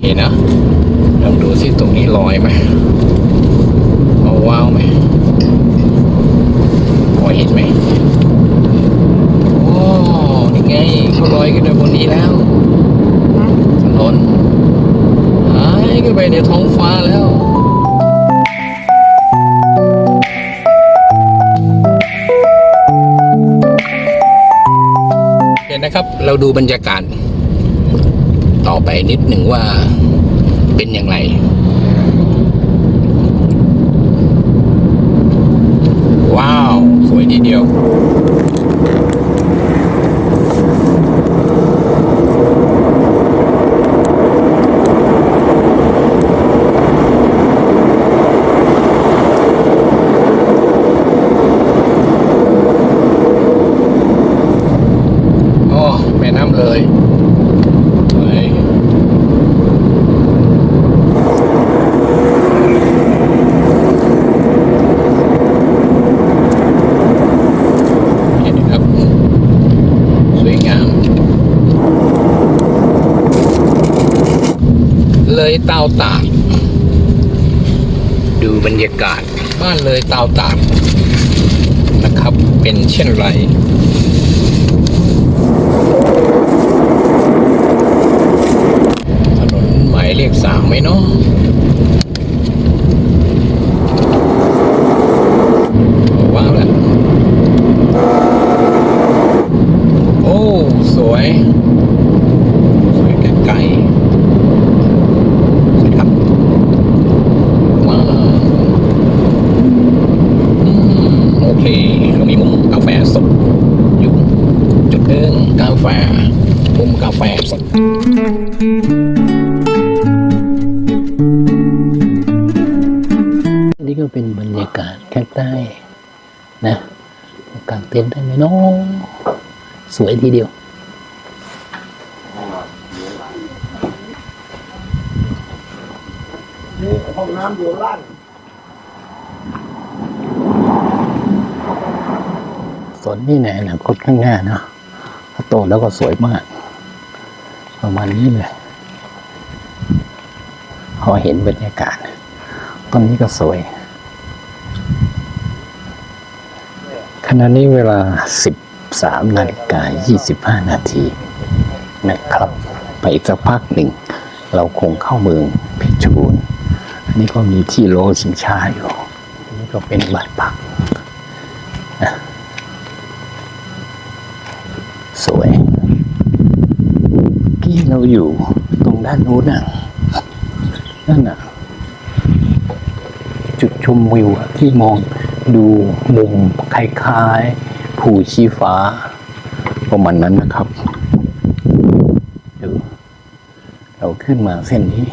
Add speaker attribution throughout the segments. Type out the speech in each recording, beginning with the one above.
Speaker 1: เห็นนะลองดูสิตรงนี้ลอยไหมเอาว้าวไหมพอเห็นไหมโอ้นี่ไงเขาลอยขึ้นไปบนนี้แล้วถนนหายขึ้นไปในท้องฟ้าแล้วเห็นนะครับ เราดูบรรยากาศ ต่อไปนิดหนึ่งว่าเป็นอย่างไร ว้าว สวยทีเดียว อ๋อ แม่น้ำเลยสวย เห็นไหมครับ สวยงาม เลยเตาตากดูบรรยากาศบ้านเลยเตาตากนะครับเป็นเช่นไรถนนหมายเลขสามไหมเนาะ เต็
Speaker 2: นได้ไหมเน้องสวยทีเดียว นี่
Speaker 3: ห้องน้ำอยู่ล่าง
Speaker 2: สวนนี่ในอนาคตข้างหน้าเนาะถ้าโตแล้วก็สวยมาก ประมาณนี้เลยพอเห็นบรรยากาศต้นนี้ก็สวย ขณะนี้เวลา 13นาฬิกา25 นาทีนะครับ ไปอีกสักพักหนึ่ง เราคงเข้าเมืองเพชรบูรณ์อันนี้ก็มีที่โลชิงชาอยู่อันนี้ก็เป็นบ้านพักสวยที่เราอยู่ตรงด้านนู้นน่ะนั่นน่ะ จุดชมวิวที่มอง ดูมุมคล้ายๆภูชีฟ้าประมาณนั้นนะครับ ดู เราขึ้นมาเส้นนี้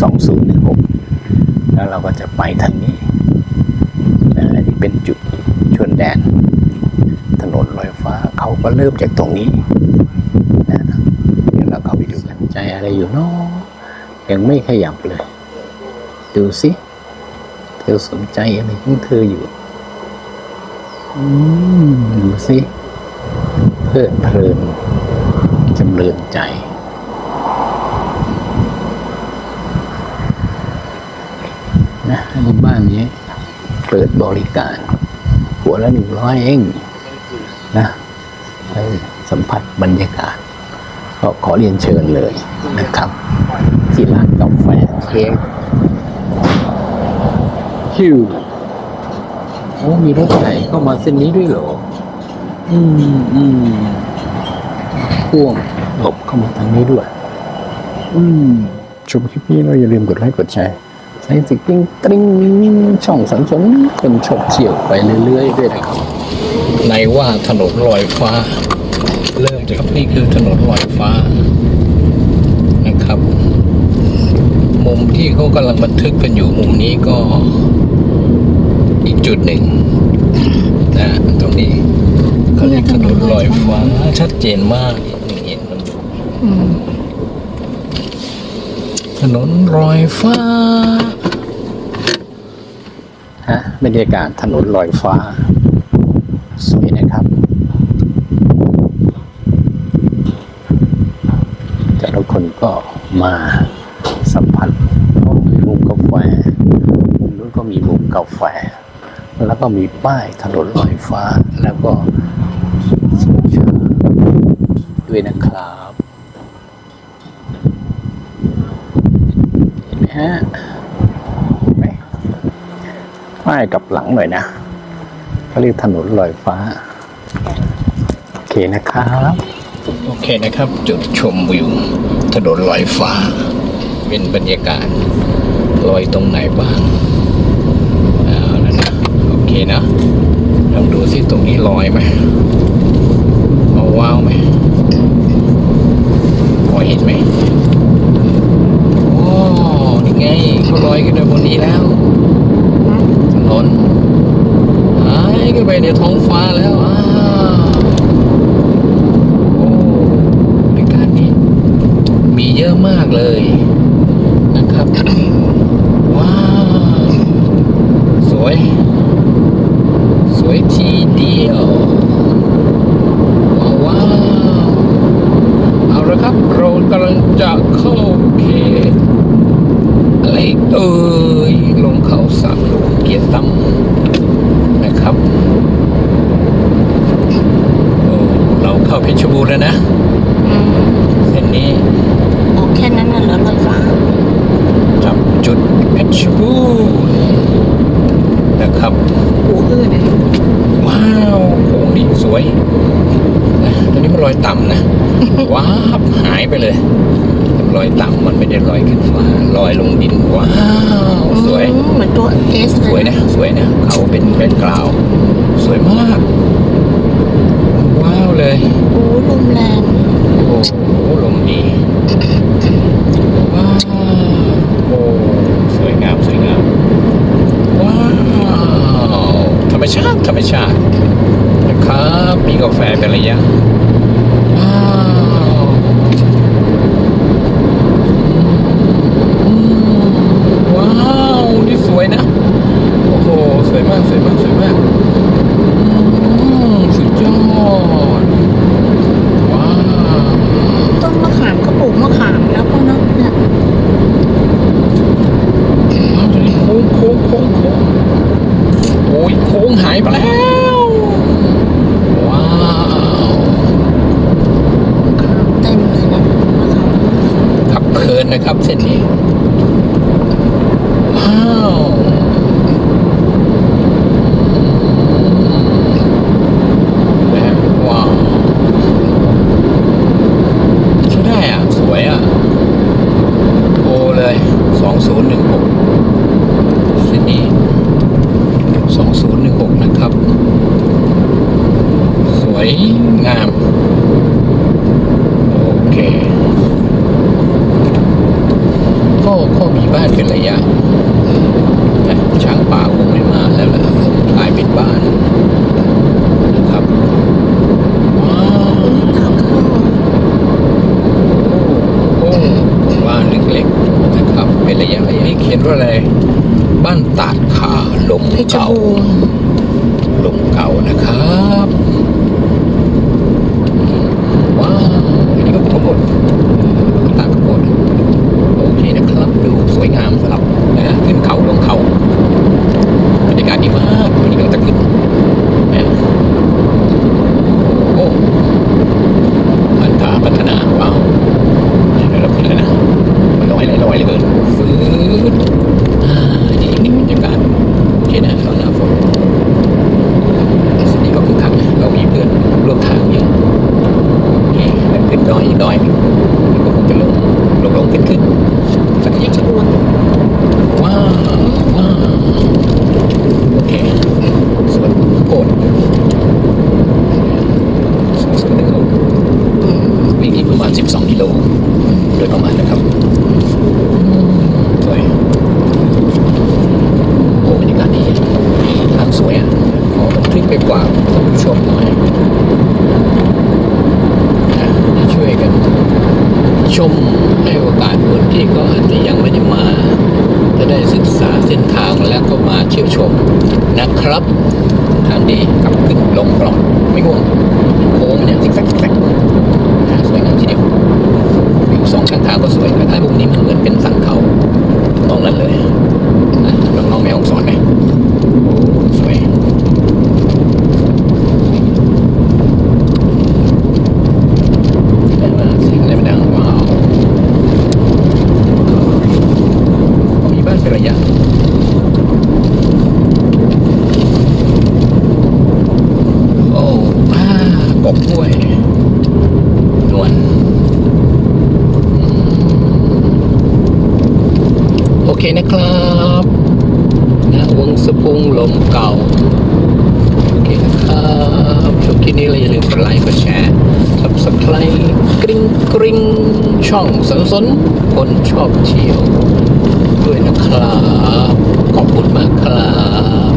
Speaker 2: สองศูนย์หนึ่งหกแล้วเราก็จะไปทางนี้นะอันนี้เป็นจุดชวนแดน ถนนลอยฟ้าเขาก็เริ่มจากตรงนี้นะเดี๋ยวเราเข้าไปดูกันใจอะไรอยู่เนาะยังไม่ขยับเลย ดูสิ อสนใจอะไรของเธออยู่ อืมดูสิเพลิดเพลินจำเริญใจนะบ้านนี้เปิดบริการ หัวละหนึ่งร้อยเองนะให้สัมผัสบรรยากาศ ก็ขอเรียนเชิญเลยนะครับ ที่ร้านกาแฟเค้ก ฮิวโอ้มีรถไหนเข้ามาเส้นนี้ด้วยเหรอ อืมอืมพ่วงหลบเข้ามาทางนี้ด้วย อืมชมคลิปนี้เราอย่าลืมกดไลค์กดแชร์ใช้สิกติ้งตริ้งช่องสันสนคนชอบเฉี่ยวไปเรื่อยๆด้วยนะครับ
Speaker 1: ในว่าถนนลอยฟ้า เริ่มจากนี่คือถนนลอยฟ้านะครับ มุมที่เขากำลังบันทึกกันอยู่มุมนี้ก็ อีกจุดหนึ่งนะตรงนี้เขาเรียกถนนลอยฟ้าชัดเจนมากหนี่งเห็นมันถนนลอยฟ้า
Speaker 2: ฮะบรรยากาศถนนลอยฟ้า สวยนะครับแต่ละคนก็
Speaker 4: มาสัมผัสโอ้มีมุมกาแฟมุมนู้นก็มีมุมกาแฟ แล้วก็มีป้ายถนนลอยฟ้า แล้วก็สวนชาด้วยนะครับเห็นไหมฮะป้ายกลับหลังหน่อยนะเขาเรียกถนนลอยฟ้า โอเคนะครับ
Speaker 2: โอเคนะครับ จุดชมวิว ถนนลอยฟ้า เป็นบรรยากาศลอยตรงไหนบ้างเอาแล้วนะโอเค นะลองดูสิตรงนี้ลอยไหมเอาว้าวไหมพอเห็นไหมโอ้นี่ไงเขาลอยกันบนนี้แล้วถนนหายขึ้นไปในท้องฟ้าแล้วอ้าโอ้บริการนี้มีเยอะมากเลยนะครับ ว้าว สวย สวยทีเดียว ว้าวว้าวเอาละครับ เรากำลังจะเข้าเขตอะไรเอ่ยลงเขาสามหลวงเกียรติตั้มนะครับ โอ้เราเข้าเพชรบูรณ์แล้ว นะ
Speaker 1: อืม
Speaker 2: เส้นนี้
Speaker 1: โอ้แค่นั้นน่ะเหรอรถฟ้า
Speaker 2: จับจุดเพชรบูรณ์นะครับ
Speaker 1: หูอื้อเลย
Speaker 2: ว้าวโค้งนี่สวยนะตอนนี้มันลอยต่ำนะว้าบหายไปเลยมันลอยต่ำมันไม่ได้ลอยขึ้นฟ้าลอยลงดินว้าวสวย
Speaker 1: อืมเหมือนตัวเอส
Speaker 2: สวยนะสวยนะเขาเป็นแบ็คกราวด์สวยมาก ว้าวเลย
Speaker 1: โอ้ ลมแรง
Speaker 2: โอ้โหลมดีว้าวโอ้สวยงามสวยงามว้าวธรรมชาติธรรมชาตินะครับมีกาแฟเป็นระยะ ว้าวอืมว้าว นี่สวยนะ โอ้โห สวยมาก สวยมาก สวยมากอืมสุดยอด ว้าว
Speaker 1: ต้นมะขามก็ปลูกมะขามแล้วก็เนาะเนี่ย
Speaker 2: ว้าวตัวนี้โค้งโค้งโค้งโค้งโอ้ยโค้งหายไปแล้ว ว้าว
Speaker 1: มะขามเต็มเลยนะมะขาม
Speaker 2: ขับเพลิ นะครับเส้นนี้ ว้าวแบบว้าวใช่ได้อะ สวยอะ โอเลย สองศูนย์หนึ่งหกเส้นนี้ สองศูนย์หนึ่งหกนะครับ สวยงาม โอเค ก็ก็มีบ้านเป็นระยะนะช้างป่าคงไม่มาแล้วล่ะกลายเป็นบ้านนะครับ ว้าว
Speaker 1: ทางเข้า
Speaker 2: โอ้บ้านเล็กๆนะครับ เป็นระยะระยะนี่เขียนว่าอะไร บ้านตาดขาลม
Speaker 1: เพชร
Speaker 2: เก่า
Speaker 1: บูรณ์
Speaker 2: ลมเก่านะครับว้าวอันนี้ก็ทั้งหมดตามทั้งหมดโอเคนะครับ ดูสวยงามสำหรับนะขึ้นเขาลงเขาบรรยากาศดีมากวันนี้กำลังจะขึ้นนะโอ้พันธาพัฒนาว้าวเดี๋ยวเราขึ้นแล้วนะมันลอยเลยลอยเลยเกินฟื้นอ่านี่อีกหนึ่งบรรยากาศโอเคนะตอนหน้าฝน สิ่งนี้ก็คือคักนะเรามีเพื่อนร่วมทางเยอะโอเคแล้วขึ้นดอยอีกดอยหนึงมันก็คงจะลงลงลงขึ้นขึ้นสัก
Speaker 1: เพ
Speaker 2: นิด
Speaker 1: ชรบูรณ์
Speaker 2: ว้าวว้าวโอเคส่วนโกดสองศูนย์หนึ่งหก
Speaker 1: อืม
Speaker 2: วิ่งอีกประมาณ 12กิโลโดยประมาณนะครับอืมสวยโอ้บรรยากาศดีทางสวยอะขอบันทึกไปกว่าท่านผู้ชมหน่อยนะให้ช่วยกัน ชมให้โอกาสคนที่ก็อาจจะยังไม่ได้มา จะได้ศึกษาเส้นทางแล้วก็มาเที่ยวชมนะครับ ทางดีขับขึ้นลงปลอดไม่ง่วงโค้งเนี่ยซิกแซกซิกแซกสวยงามทีเดียววิวสองข้างทางก็สวยแต่ท้ายมุมนี้มันเหมือนเป็นสันเขาตรงนั้นเลยนะน้องๆแม่ของสอนไหมโอ้สวยได้มาเสียงอะไรไม่ดังว้าวมีบ้านเป็นระยะ โอ้อ่ากบห้วยนวลอืมโอ เคนะครับนะวงสะพุงลมเก่า โอเคนะครับชมคลิปนี้เราอย่าลืมกดไลค์กดแชร์ subscribe กริ๊งกริ๊งช่องสนสนคนชอบเที่ยว ด้วยนะครับ ขอบคุณมากครับ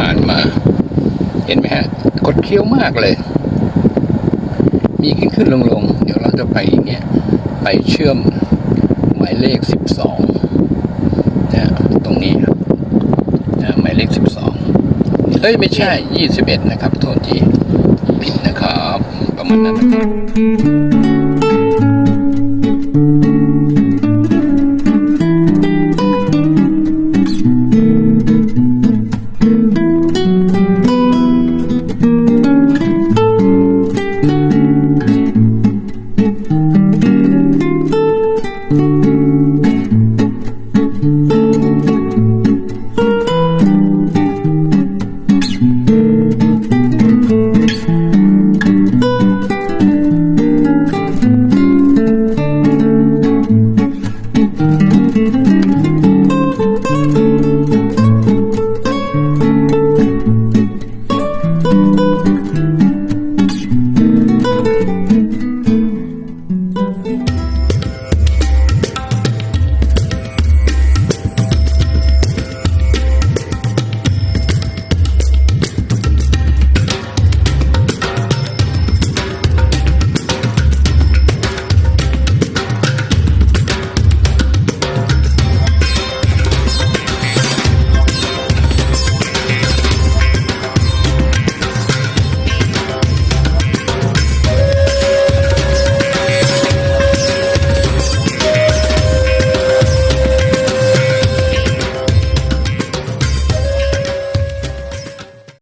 Speaker 2: ผ่านมา เห็นไหมฮะ ฟี้ยวมากเลย มีขึ้นขึ้นลงลงเดี๋ยวเราจะไปเนี่ยไปเชื่อมหมายเลขสิบสองนะตรงนี้นะหมายเลขสิบสองเอ้ยไม่ใช่ยี่สิบเอ็ดนะครับ โทษทีผิดนะครับ ประมาณนั้นนะครับ